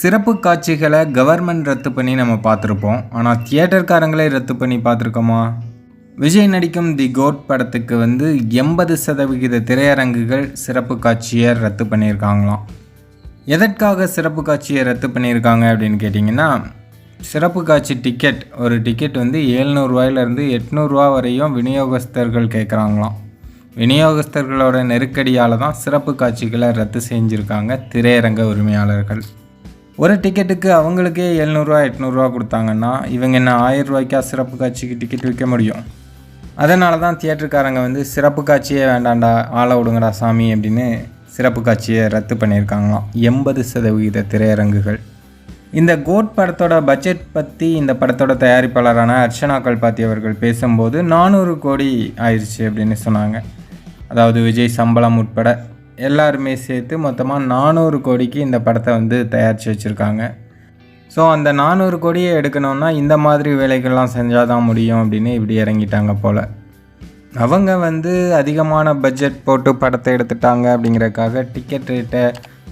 சிறப்பு காட்சிகளை கவர்மெண்ட் ரத்து பண்ணி நம்ம பார்த்துருப்போம். ஆனால் தியேட்டர்காரங்களே ரத்து பண்ணி பார்த்துருக்கோமா? விஜய் நடிக்கும் தி கோட் படத்துக்கு வந்து எண்பது சதவிகித திரையரங்குகள் சிறப்பு காட்சியை ரத்து பண்ணியிருக்காங்களாம். எதற்காக சிறப்பு காட்சியை ரத்து பண்ணியிருக்காங்க அப்படின்னு கேட்டிங்கன்னா சிறப்பு காட்சி டிக்கெட் ஒரு டிக்கெட் வந்து ஏழ்நூறுவாயிலேருந்து எட்நூறுரூவா வரையும் விநியோகஸ்தர்கள் கேட்குறாங்களாம். விநியோகஸ்தர்களோட நெருக்கடியால் தான் சிறப்பு காட்சிகளை ரத்து செஞ்சுருக்காங்க திரையரங்க உரிமையாளர்கள். ஒரு டிக்கெட்டுக்கு அவங்களுக்கே எழுநூறுவா எட்நூறுரூவா கொடுத்தாங்கன்னா இவங்க என்ன ஆயிரம் ரூபாய்க்கா சிறப்பு காட்சிக்கு டிக்கெட் விற்க முடியும்? அதனால தான் தியேட்டருக்காரங்க வந்து சிறப்பு காட்சியே வேண்டாண்டா ஆளை விடுங்கடா சாமி அப்படின்னு சிறப்பு காட்சியை ரத்து பண்ணியிருக்காங்களாம். எண்பது சதவிகித திரையரங்குகள். இந்த கோட் படத்தோட பட்ஜெட் பற்றி இந்த படத்தோட தயாரிப்பாளரான அர்ச்சனா கல்பாத்தி அவர்கள் பேசும்போது நானூறு கோடி ஆயிடுச்சு அப்படின்னு சொன்னாங்க. அதாவது விஜய் சம்பளம் உட்பட எல்லாருமே சேர்த்து மொத்தமாக நானூறு கோடிக்கு இந்த படத்தை வந்து தயாரித்து வச்சுருக்காங்க. ஸோ அந்த நானூறு கோடியை எடுக்கணும்னா இந்த மாதிரி வேலைகள்லாம் செஞ்சால் தான் முடியும் அப்படின்னு இப்படி இறங்கிட்டாங்க போல். அவங்க வந்து அதிகமான பட்ஜெட் போட்டு படத்தை எடுத்துட்டாங்க அப்படிங்கிறதுக்காக டிக்கெட் ரேட்டை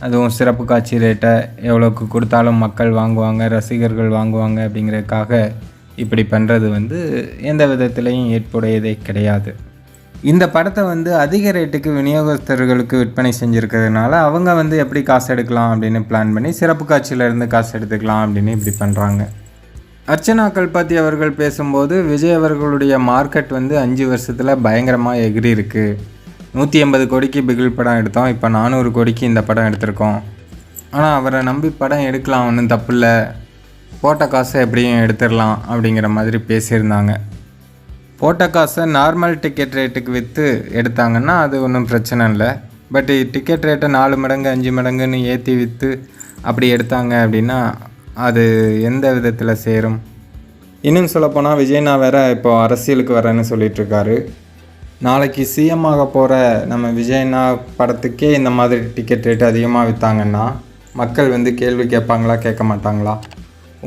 அதுவும் சிறப்பு காட்சி ரேட்டை எவ்வளோக்கு கொடுத்தாலும் மக்கள் வாங்குவாங்க ரசிகர்கள் வாங்குவாங்க அப்படிங்கிறதுக்காக இப்படி பண்ணுறது வந்து எந்த விதத்துலேயும் ஏற்புடையதே கிடையாது. இந்த படத்தை வந்து அதிக ரேட்டுக்கு விநியோகஸ்தர்களுக்கு விற்பனை செஞ்சுருக்கிறதுனால அவங்க வந்து எப்படி காசு எடுக்கலாம் அப்படின்னு பிளான் பண்ணி சிறப்பு காட்சியிலேருந்து காசு எடுத்துக்கலாம் அப்படின்னு இப்படி பண்ணுறாங்க அர்ச்சனா கல்பாத்தி அவர்கள் பேசும்போது விஜய் அவர்களுடைய மார்க்கெட் வந்து அஞ்சு வருஷத்தில் பயங்கரமாக எகிரி இருக்குது நூற்றி எண்பது கோடிக்கு பிகில் படம் எடுத்தோம். இப்போ நானூறு கோடிக்கு இந்த படம் எடுத்திருக்கோம். ஆனால் அவரை நம்பி படம் எடுக்கலாம் ஒன்றும் தப்பு இல்லை. போட்ட காசை எப்படியும் எடுத்துடலாம் அப்படிங்கிற மாதிரி பேசியிருந்தாங்க. போட்ட காசை நார்மல் டிக்கெட் ரேட்டுக்கு விற்று எடுத்தாங்கன்னா அது ஒன்றும் பிரச்சனை இல்லை. பட் டிக்கெட் ரேட்டை நாலு மடங்கு அஞ்சு மடங்குன்னு ஏற்றி விற்று அப்படி எடுத்தாங்க அப்படின்னா அது எந்த விதத்தில் சேரும்? இன்னும் சொல்லப்போனால் விஜய்னா வேற இப்போ அரசியலுக்கு வரேன்னு சொல்லிட்டு நாளைக்கு சிஎம் ஆக போகிற நம்ம விஜய்னா படத்துக்கே இந்த மாதிரி டிக்கெட் ரேட்டு அதிகமாக விற்றாங்கன்னா மக்கள் வந்து கேள்வி கேட்பாங்களா கேட்க மாட்டாங்களா?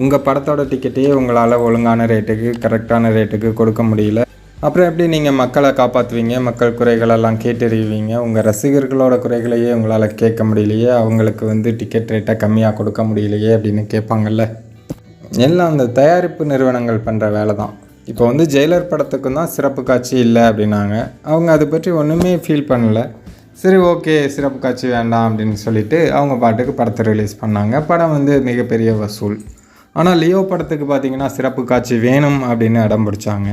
உங்கள் படத்தோட டிக்கெட்டையே உங்களால் ஒழுங்கான ரேட்டுக்கு கரெக்டான ரேட்டுக்கு கொடுக்க முடியல. அப்புறம் எப்படி நீங்கள் மக்களை காப்பாற்றுவீங்க மக்கள் குறைகளெல்லாம் கேட்டறிவீங்க? உங்கள் ரசிகர்களோட குறைகளையே உங்களால் கேட்க முடியலையே? அவங்களுக்கு வந்து டிக்கெட் ரேட்டை கம்மியாக கொடுக்க முடியலையே? அப்படின்னு கேட்பாங்கல்ல. எல்லாம் அந்த தயாரிப்பு நிறுவனங்கள் பண்ணுற வேலை தான். இப்போ வந்து ஜெயிலர் படத்துக்கும் தான் சிறப்பு காட்சி இல்லை அப்படின்னாங்க. அவங்க அதை பற்றி ஒன்றுமே ஃபீல் பண்ணலை. சரி ஓகே சிறப்பு காட்சி வேண்டாம் அப்படின்னு சொல்லிட்டு அவங்க பாட்டுக்கு படத்தை ரிலீஸ் பண்ணாங்க. படம் வந்து மிகப்பெரிய வசூல். ஆனால் லியோ படத்துக்கு பார்த்தீங்கன்னா சிறப்பு காட்சி வேணும் அப்படின்னு இடம் பிடிச்சாங்க.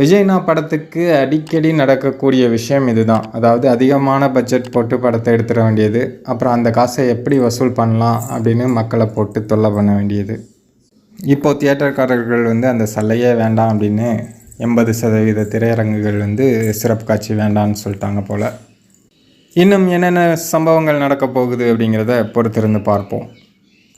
விஜய்னா படத்துக்கு அடிக்கடி நடக்கக்கூடிய விஷயம் இதுதான். அதாவது அதிகமான பட்ஜெட் போட்டு படத்தை எடுத்துட வேண்டியது. அப்புறம் அந்த காசை எப்படி வசூல் பண்ணலாம் அப்படின்னு மக்களை போட்டு தொல்லை பண்ண வேண்டியது. இப்போது தியேட்டர்காரர்கள் வந்து அந்த சல்லையே வேண்டாம் அப்படின்னு எண்பது சதவீத திரையரங்குகள் வந்து சிறப்பு காட்சி வேண்டாம்னு சொல்லிட்டாங்க போல். இன்னும் என்னென்ன சம்பவங்கள் நடக்க போகுது அப்படிங்கிறத பொறுத்திருந்து பார்ப்போம்.